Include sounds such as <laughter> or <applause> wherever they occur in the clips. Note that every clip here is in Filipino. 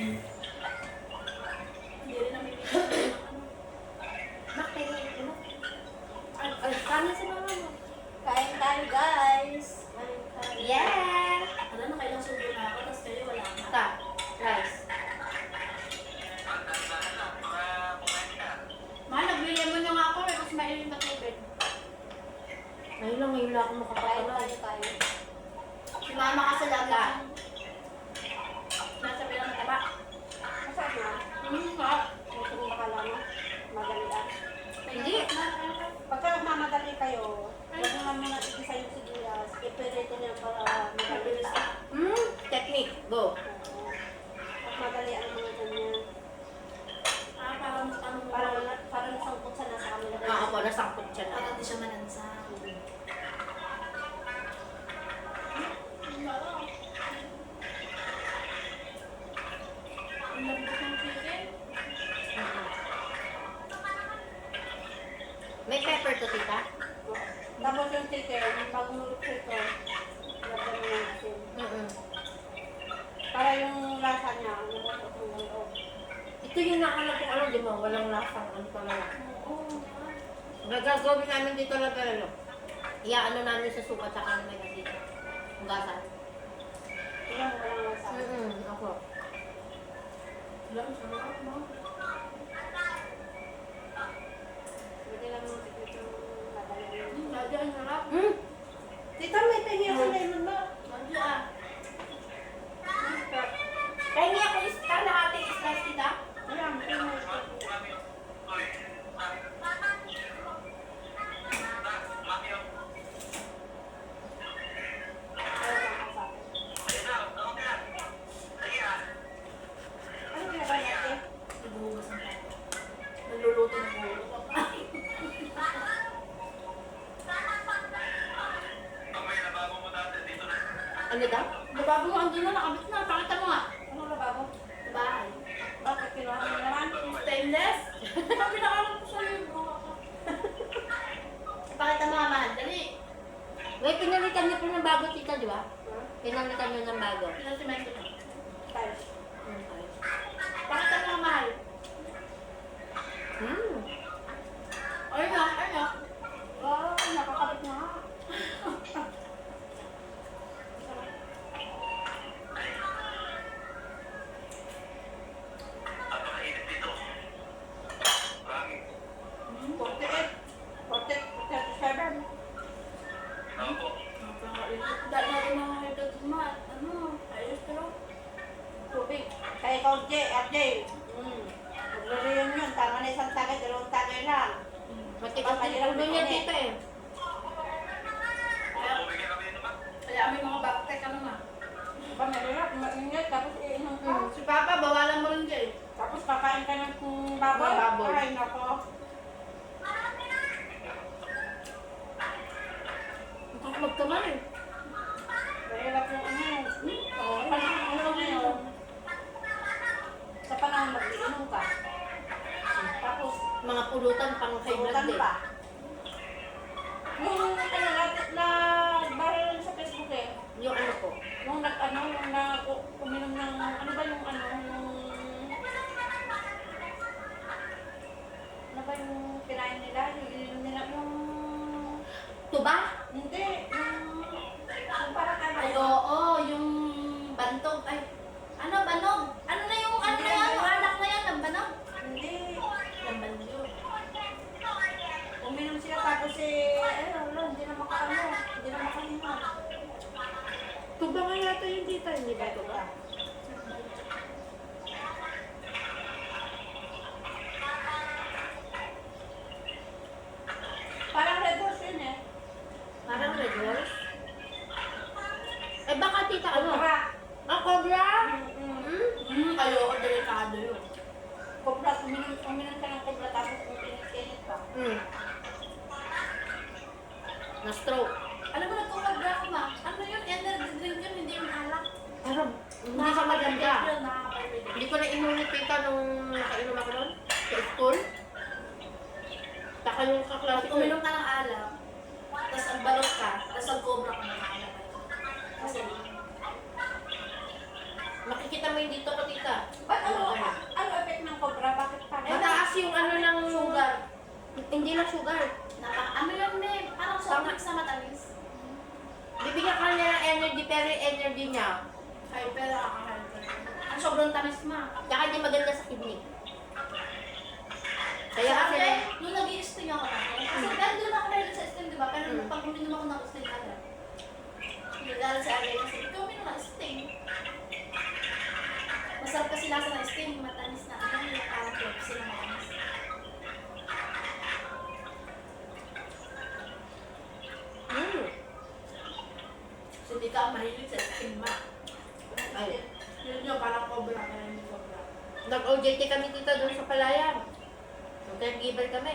Ano? Kanin si mama mo. Kain tayo, guys. Kain tayo. Yeah! Alam na kailang sundo na ako, tapos kayo wala na. Ita, rice. Mahal, nagbili mo nga ako, tapos mailin na tubig. Ngayon lang, ngayon lang ako Kain makakatawa. tayo tayo. Si mama kasi lagi. Nasa bilang mataba. Masarap na. Hmm, ha? Gusto mo bakala mo? Madali ah. Hindi. Pagka nagmamadali kayo, huwag naman muna igisa yung sibuyas. Ipirito niya para madali sa. Hmm, technique. Go. At madali ang mga ganyan. Ah, parang ano mo. Parang, parang sangkot sa nasa kanila. Oo po, nasangkot siya na. Parang di siya manansa. Ang lambot ng chicken. May pepper to, tita? Tapos yung chicken, pag umulok ito, lagyan mo ng asin. Mm-mm. Para yung lasa niya, ang loob. Ito yung nakalap ko, ano, di ba? Walang lasang, ano talaga. Oo. Nagagawin namin dito lang ano. Iaano namin sa suka tsaka may dito. Hugasan. Walang walang lasa. Mm-mm, ako. Wala, ang sarap, no? Pwede lang mo ito madali. Hmm, Lagi ang sarap. Hmm? Tita, may tahiya sa lemon ba? Lagi ah. Kaya nga ako is kalahati slice tita. Ayan, pinay. Ano ginagawa natin? Naghuhugas ng plato. Nagluluto ng ulo. Daw? Nabago mo, andun na, nakabit na. Pakita mo nga. Ano lababo? Bahay. Bakit kinuha mo naman? Stainless? Na alam ko sa libro. <laughs> Pakita mo nga, mahal. Dali. May pinalitan niyo po ng bago tita, di ba? Huh? Pinalitan niyo ng bago. Pinasimento na. Tiles. Hmm, ayos. Pakita mo nga, mahal. Hmm. Ay na, ay na. Wow, nakakabit na nga. Hmm, 48. 40, 37. Napakainit. Dahil natin mga headed ma. Ano, ayos ka lang. Tubig. Kaya ikaw, J, RJ. Hmm. Magre-reunion. Tama na isang tagay, dalawang tagay lang. Matigas din ulo niya tita eh. Kaya, kaya may mga baktek, ano ma. Ba, mahirap. Maingat. Tapos iinom ka. Hmm. Si Papa, bawalan mo rin dyan. Kakain ka ng baboy. Baboy. Ay, nako. Ang magkaman eh. Mahirap yung ano. Oo, panahon ano ngayon. Sa panahon mag-iinom ka. Tapos, Mga pulutan pang blood Kaibutan eh. pa. Yung ano na, na viral sa Facebook eh. Yung ano po. Yung nag ano, yung na uminom ng ano ba yung ano, yung va Pero hindi siya maganda. Hindi ko na inulit tita nung nakainom ako nun. Sa school. Taka yung kaklase ko. eh. uminom ka ng alak, tapos ang balot ka, tapos ang cobra ka ng alak. Kasi, Makikita mo may dito ko tita. Ba't ano, ano effect ng cobra? Bakit pa? Mataas yung ano ng Sugar. Hindi lang sugar. Napa, ano lang ne, parang soft drinks na matamis. Bibigyan ka niya ng energy pero yung energy niya. Ay, pero nakakahalta. Ang sobrang tamis ma. Tsaka hindi maganda sa kidney. Kaya Kaya kasi, kasi, nung nag i ako na, kasi dahil doon ako mahilig sa sting, di ba? Pero Mm. pag uminom ako ng sting agad, nagdala sa agad kasi, ikaw uminom ng sting. Masarap kasi lasa ng sting, matamis na ano, yung parang Pepsi na matamis. hmm, So, di ka mahilig sa sting ma. Ay, Yun yung parang cobra, pero hindi cobra. nag-OJT kami tita doon sa palayan. Nag-giver kami.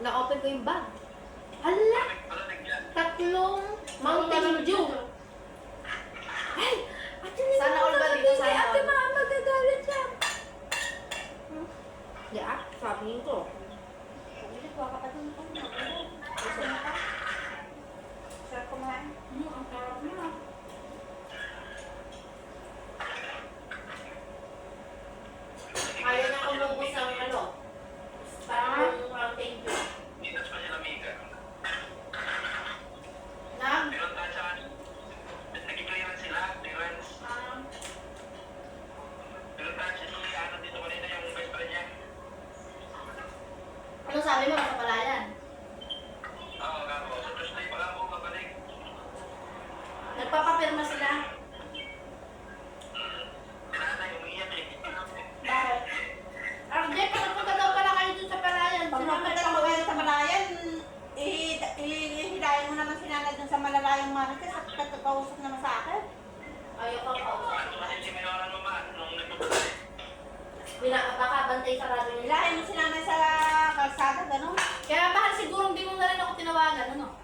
Na-open ko yung bag. Hala! Tatlong Mountain Dew. Ay! Ate, Sana all ba dito? Sana Ate all. Mama, magagalit siya. Hmm? Di ah, sabihin ko. Hindi, kuha ka pa dun. Gusto mo pa? Sarap kumain. Hmm, ang sarap na. Kaya na umubos ang ano. Parang Mountain Dew. Nag, ano sabi mo sa palayan? Nagpapapirma sila. Bakit? RJ, pagpunta daw pala kayo dun sa palayan. Pag Sinama mapunta lang kayo sa malayan, eh, ihilayan mo naman si nanay dun sa malalayang marites at kakausap naman sa akin. Ayaw ka pa. Bina, baka bantay sarado nila. Hilayan mo si nanay sa kalsada, gano'n? Kaya bahal siguro hindi mo na rin ako tinawagan, ano?